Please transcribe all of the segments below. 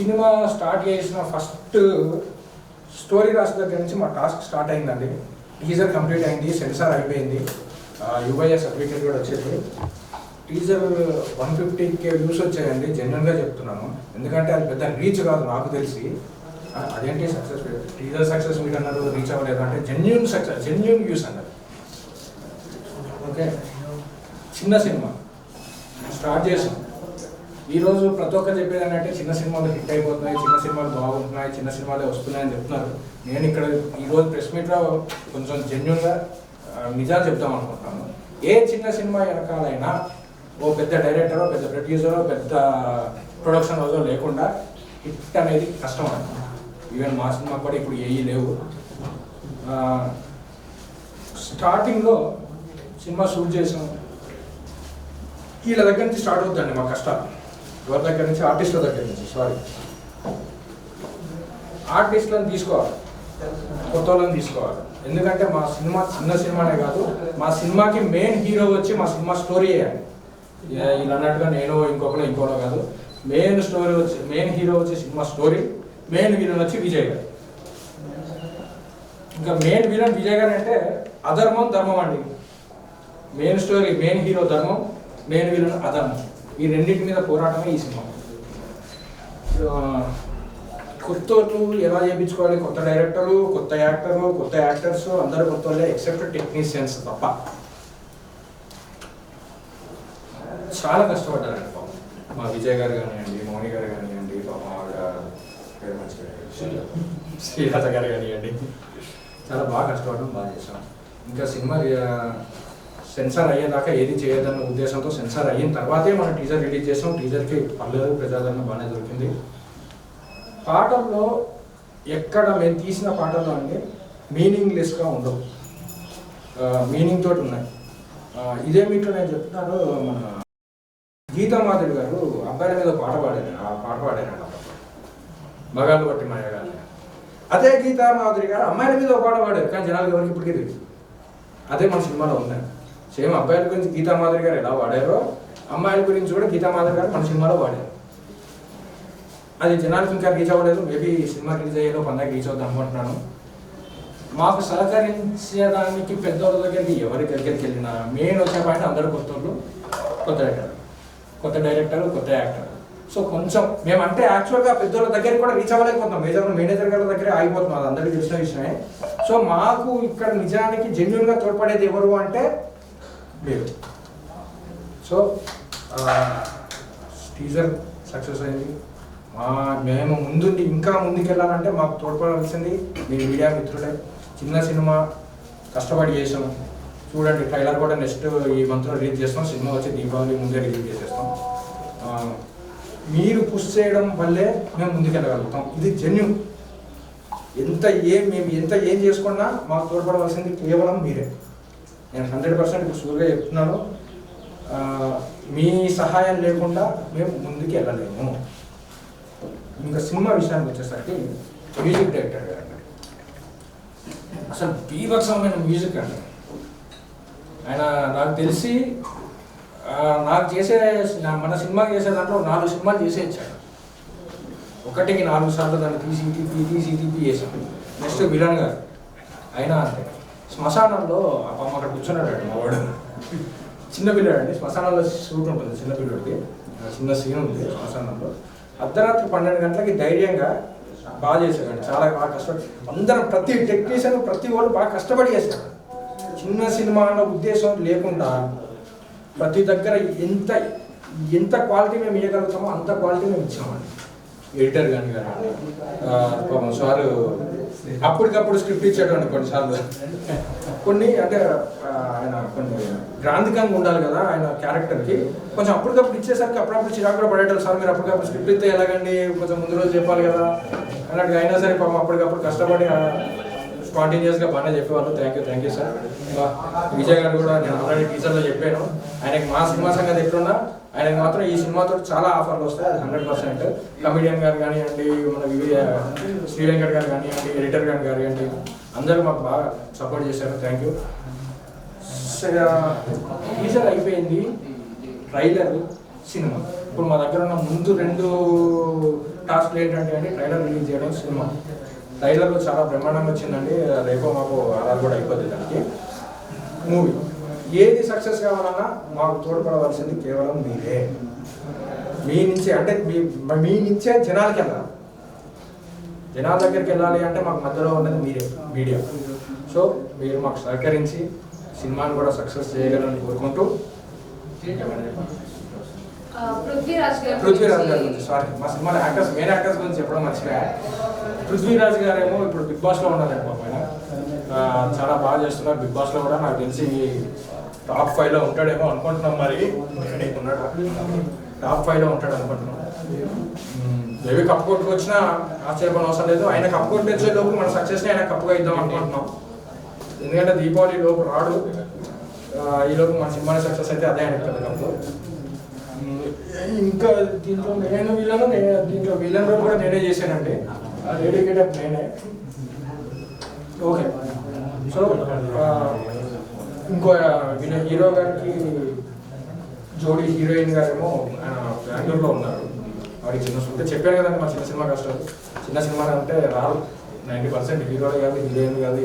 Cinema start చేసిన first story రాసిన దగ్గర నుంచి మా టాస్క్ స్టార్ట్ అయిందండి. టీజర్ కంప్లీట్ అయింది సెన్సార్ అయిపోయింది. యువఐఏ సర్టిఫికేట్ కూడా వచ్చేది. Teaser one fifty K views వచ్చాయండి జనరల్గా చెప్తున్నాను. ఎందుకంటే అది పెద్ద రీచ్ కాదు నాకు తెలిసి. అదేంటి సక్సెస్ టీజర్ సక్సెస్ మీరు అన్నారు రీచ్ అవ్వలేదు అంటే జెన్యున్ సక్సెస్ జెన్యున్ వ్యూస్ అన్నారు. ఓకే? చిన్న సినిమా. స్టార్ట్ చేసాం. ఈరోజు ప్రతి ఒక్కరు చెప్పేది అంటే చిన్న సినిమాలు హిట్ అయిపోతున్నాయి చిన్న సినిమాలు బాగుంటున్నాయి చిన్న సినిమాలే వస్తున్నాయని చెప్తున్నారు. నేను ఇక్కడ ఈరోజు ప్రెస్ మీట్లో కొంచెం జెన్యున్గా నిజాలు చెప్దాం అనుకుంటాను ఏ చిన్న సినిమా వెనకాలైనా ఓ పెద్ద డైరెక్టరో పెద్ద ప్రొడ్యూసరో పెద్ద ప్రొడక్షన్ రోజో లేకుండా హిట్ అనేది కష్టం అన్నమాట ఈవెన్ మా సినిమా కూడా ఇప్పుడు ఏవి లేవు. స్టార్టింగ్లో సినిమా షూట్ చేసాం. వీళ్ళ దగ్గర నుంచి స్టార్ట్ అవుతుందండి మా కష్టాలు. ఎవరి దగ్గర నుంచి? ఆర్టిస్టుల దగ్గర నుంచి సారీ ఆర్టిస్టులను తీసుకోవాలి. కొత్త వాళ్ళని తీసుకోవాలి. ఎందుకంటే మా సినిమా చిన్న సినిమానే కాదు మా సినిమాకి మెయిన్ హీరో వచ్చి మా సినిమా స్టోరీ వేయాలి ఇలా వీళ్ళు అన్నట్టుగా నేను ఇంకొకరు ఇంకోలో కాదు. మెయిన్ స్టోరీ వచ్చి మెయిన్ హీరో వచ్చి cinema story main villain Vijay Vijay గారు. ఇంకా మెయిన్ విలన్ విజయ్ గారు అంటే అధర్మం ధర్మం అండి. మెయిన్ స్టోరీ మెయిన్ హీరో ధర్మం మెయిన్ విలన్ అధర్మం. ఈ రెండింటి మీద పోరాటమే ఈ సినిమా. ఆ, కొత్త ఎలా చేయించుకోవాలి? కొత్త డైరెక్టరు కొత్త యాక్టరు కొత్త యాక్టర్స్ అందరు కొత్త వాళ్ళే ఎక్సెప్ట్ టెక్నీషియన్స్ తప్ప. చాలా కష్టపడ్డారండి పాపం. మా విజయ్ గారు కానివ్వండి మౌని గారు కానివ్వండి పాపం ఆవిడ పేరు శ్రీలత గారు కానివ్వండి. చాలా బాగా కష్టపడడం బాగా చేసాం ఇంకా సినిమా సెన్సార్ అయ్యేదాకా ఏది చేయదన్న ఉద్దేశంతో సెన్సార్ అయిన తర్వాతే మనం టీజర్ రిలీజ్ చేసాం టీజర్కి పర్లేదు ప్రజాదరణ బాగానే దొరికింది. పాటల్లో ఎక్కడ మేము తీసిన పాటల్లో అంటే మీనింగ్లెస్గా ఉండవు. మీనింగ్ తోటి ఉన్నాయి. ఇదే మీట్లో నేను చెప్తున్నాను మన గీతా మాధవి గారు అబ్బాయిల మీద పాట పాడారు. ఆ పాట పాడారు మగాళ్ళు బట్టి మాయగాలి అదే గీతా మాధురి గారు అమ్మాయిల మీద ఒక పాట పాడారు కానీ జనాలు ఎవరికి ఇప్పటికీ తెలుసు. అదే మన సినిమాలో ఉన్నాయి సేమ్ అబ్బాయిల గురించి గీతా మాధురి గారు ఎలా వాడారో అమ్మాయిల గురించి కూడా గీతా మాధురి గారు మన సినిమాలో వాడారు. అది జనానికి ఇంకా రీచ్ అవ్వలేదు. మేబీ సినిమా రిలీజ్ అయ్యేలో పందాకి రీచ్ అవుతాం అనుకుంటున్నాను. మాకు సహకరించడానికి పెద్దోళ్ళ దగ్గరికి ఎవరి దగ్గరికి వెళ్ళినా మెయిన్ వచ్చే పాయింట్ అందరూ కొత్త కొత్త డైరెక్టర్ కొత్త డైరెక్టర్ కొత్త యాక్టర్ సో కొంచెం మేమంటే యాక్చువల్గా పెద్దోళ్ళ దగ్గర కూడా రీచ్ అవ్వలేకపోతున్నాం. మేజర్ మేనేజర్ గారి దగ్గరే ఆగిపోతున్నాం. అది అందరికీ తెలిసిన విషయమే. సో మాకు ఇక్కడ నిజానికి జెన్యున్గా తోడ్పడేది ఎవరు అంటే మీరు. సో టీజర్ సక్సెస్ అయింది. మా మేము ముందుండి ఇంకా ముందుకెళ్ళాలంటే మాకు తోడ్పడాల్సింది మీ మీడియా మిత్రులే. చిన్న సినిమా కష్టపడి చేసాం. చూడండి ట్రైలర్ కూడా నెక్స్ట్ ఈ మంత్లో రిలీజ్ చేస్తాం. సినిమా వచ్చి దీపావళి ముందే రిలీజ్ చేసేస్తాం. మీరు పుష్ చేయడం వల్లే మేము ముందుకెళ్ళగలుగుతాం. ఇది జెన్యున్ ఎంత ఏం మేము ఎంత ఏం చేసుకున్నా మాకు తోడ్పడవలసింది కేవలం మీరే. నేను హండ్రెడ్ పర్సెంట్ ఇప్పుడు షూర్గా చెప్తున్నాను. మీ సహాయం లేకుండా మేము ముందుకు వెళ్ళలేము. ఇంకా సినిమా విషయానికి వచ్చేసరికి మ్యూజిక్ డైరెక్టర్ గారు అండి. అసలు బీభత్సమైన మ్యూజిక్ అండి. ఆయన నాకు తెలిసి నాకు చేసే మన సినిమా చేసే దాంట్లో నాలుగు సినిమాలు చేసే ఇచ్చాడు ఒకటికి నాలుగు సార్లు దాన్ని తీసి తీపి తీసి తీపి చేశాను నెక్స్ట్ విలన్ గారు. అయినా అంతే. శ్మశానంలో ఆ పాపం అక్కడ కూర్చున్నాడు మా వాడు. చిన్న అండి శ్మశానంలో షూట్ ఉంటుంది చిన్నపిల్లడికి చిన్న సీన్ ఉంది శ్మశానంలో. అర్ధరాత్రి పన్నెండు గంటలకి ధైర్యంగా బాగా చేశాడు చాలా బాగా కష్టపడి. అందరం ప్రతి టెక్నీషియన్ ప్రతి వాళ్ళు బాగా కష్టపడి చేశారు. చిన్న సినిమా అన్న ఉద్దేశం లేకుండా ప్రతి దగ్గర ఎంత ఎంత క్వాలిటీ మేము ఇవ్వగలుగుతామో అంత క్వాలిటీ మేము ఇచ్చామండి. ఎడిటర్ కానీ కానీ పాపం సారు అప్పటికప్పుడు స్క్రిప్ట్ ఇచ్చాడు కొన్నిసార్లు కొన్ని అంటే ఆయన కొన్ని గ్రాంధికంగా ఉండాలి కదా ఆయన క్యారెక్టర్కి. కొంచెం అప్పటికప్పుడు ఇచ్చేసరికి అప్పుడప్పుడు చిరాకు కూడా పడేటారు సార్ మీరు అప్పటికప్పుడు స్క్రిప్ట్ ఇస్తే ఎలాగండి? కొంచెం ముందు రోజు చెప్పాలి కదా. అన్నట్టుగా అయినా సరే పాపం అప్పటికప్పుడు కష్టపడి స్పాంటేనియస్గా బాగానే చెప్పేవాళ్ళు. Thank you thank you sir Vijay garu కూడా నేను ఆల్రెడీ టీచర్లో చెప్పాను. ఆయనకి మా సినిమా సంగతి ఎట్లున్నా ఆయనకి మాత్రం ఈ సినిమాతో చాలా ఆఫర్లు వస్తాయి. హండ్రెడ్ పర్సెంట్ కమిడియన్ గారు కానివ్వండి మన వివి శ్రీ వెంకట్ గారు కానివ్వండి ఎడిటర్ గారు కానివ్వండి అందరూ మాకు బాగా సపోర్ట్ చేశారు. థ్యాంక్ యూ టీజర్ అయిపోయింది. ట్రైలర్ సినిమా ఇప్పుడు మా దగ్గర ఉన్న ముందు రెండు టాస్క్లు ఏంటంటే అండి ట్రైలర్ రిలీజ్ చేయడం సినిమా ట్రైలర్ చాలా బ్రహ్మాండంగా వచ్చిందండి. రేపు మాకు ఆర్ఆర్ కూడా అయిపోతుంది దానికి. మూవీ ఏది సక్సెస్ కావాలన్నా మాకు తోడ్పడవలసింది కేవలం మీరే. మీ నుంచి అంటే మీ మీ నుంచే జనాలకి వెళ్ళాలి. జనాల దగ్గరికి వెళ్ళాలి అంటే మాకు మధ్యలో ఉన్నది మీరే మీడియా. సో మీరు మాకు సహకరించి సినిమాని కూడా సక్సెస్ చేయగలని కోరుకుంటూ ఆ, పృథ్వీరాజ్ గారు పృథ్వీరాజ్ గారి గురించి సారీ మా సినిమాలో యాక్టర్స్ మెయిన్ యాక్టర్స్ గురించి చెప్పడం మర్చిపోయా. పృథ్వీరాజ్ గారేమో ఇప్పుడు బిగ్ బాస్లో ఉన్నారండి పాప ఆయన. చాలా బాగా చేస్తున్నారు. బిగ్ బాస్లో కూడా నాకు తెలిసి టాప్ ఫైవ్లో ఉంటాడేమో అనుకుంటున్నాం మరి. ఉన్నాడు టాప్ ఫైవ్లో ఉంటాడు అనుకుంటున్నాం. ఏవి కప్పు కొట్టుకొచ్చినా ఆశ్చర్యపోయిన అవసరం లేదు. ఆయన కప్పు కొట్టొచ్చే లోపు మన సక్సెస్ని ఆయన కప్పుగా ఇద్దాం అనుకుంటున్నాం. ఎందుకంటే దీపావళి లోపు రాడు. ఈ లోపు మన సినిమాని సక్సెస్ అయితే అదే ఆయన కప్పు. ఇంకా దీంట్లో నేను వీళ్ళను నేను దీంట్లో వీళ్ళని కూడా నేనే చేశానండి. ఆ నేనే. ఓకే. సో ఇంకో వీళ్ళ హీరో గారికి జోడీ హీరోయిన్ గారేమో ఆయన బెంగళూరులో ఉన్నారు. వాడికి చిన్న అంటే చెప్పాను కదండి మా చిన్న సినిమా కష్టాలు చిన్న సినిమా అంటే రాదు నైంటీ పర్సెంట్ హీరోలు కాదు హీరోయిన్ కాదు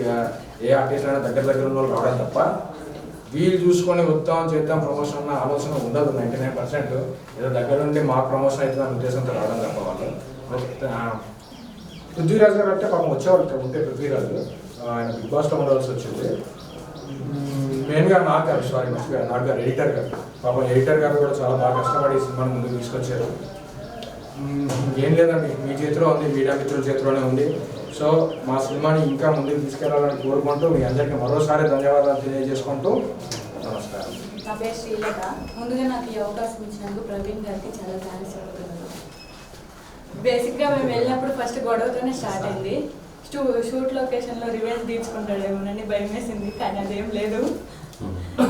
ఏ- ఆర్టిస్ట్ అయినా దగ్గర దగ్గర ఉన్న వాళ్ళు రావడం తప్ప వీళ్ళు చూసుకొని వద్దాం చేద్దాం ప్రమోషన్ అన్న ఆలోచన ఉండదు నైంటీ నైన్ పర్సెంట్. ఏదో దగ్గర నుండి మా ప్రమోషన్ అయితే అనే ఉద్దేశంతో రావడం తప్ప వాళ్ళు. పృథ్వీరాజ్ గారు అంటే పాపం వచ్చేవాళ్ళు ఉంటే పృథ్వీరాజ్ ఆయన బిగ్ బాస్లో ఉండవలసి వచ్చింది. మెయిన్గా నాగ్ గారు సారీ మర్చిపోయా నాగ్ గారు ఎడిటర్ గారు. పాపం ఎడిటర్ గారు కూడా చాలా బాగా కష్టపడి ఈ సినిమాని ముందుకు తీసుకొచ్చారు. ఏం లేదండి మీ చేతిలో ఉంది మీడియా మిత్రుల చేతిలోనే ఉంది. సో మా సినిమాని ఇంకా ముందుకు తీసుకెళ్ళాలని కోరుకుంటూ మీ అందరికీ మరోసారి ధన్యవాదాలు తెలియజేసుకుంటూ నమస్కారం. నా పేరు శ్రీలత. ముందుగా నాకు ఈ అవకాశం ఇచ్చినందుకు ప్రవీణ్ గారికి చాలా థ్యాంక్స్ చెప్తున్నాను. బేసిక్గా మేము వెళ్ళినప్పుడు ఫస్ట్ గొడవతోనే స్టార్ట్ అయింది. షూ షూట్ లొకేషన్లో రివెంజ్ తీర్చుకుంటాడేమోనని భయం వేసింది కానీ అదేం లేదు.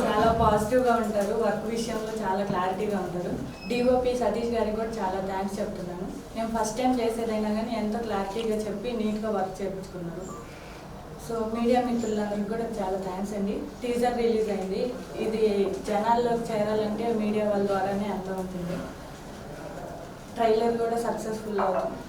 చాలా పాజిటివ్గా ఉంటారు వర్క్ విషయంలో చాలా క్లారిటీగా ఉంటారు. డిఓపి సతీష్ గారికి కూడా చాలా థ్యాంక్స్ చెప్తున్నాను. నేను ఫస్ట్ టైం చేసేదైనా కానీ ఎంతో క్లారిటీగా చెప్పి నీట్గా వర్క్ చేయించుకున్నారు సో మీడియా మిత్రులందరికీ కూడా చాలా థ్యాంక్స్ అండి. టీజర్ రిలీజ్ అయింది. ఇది జనాల్లోకి చేరాలంటే మీడియా వాళ్ళ ద్వారానే అర్థమవుతుంది. ట్రైలర్ కూడా సక్సెస్ఫుల్ అవుతుంది.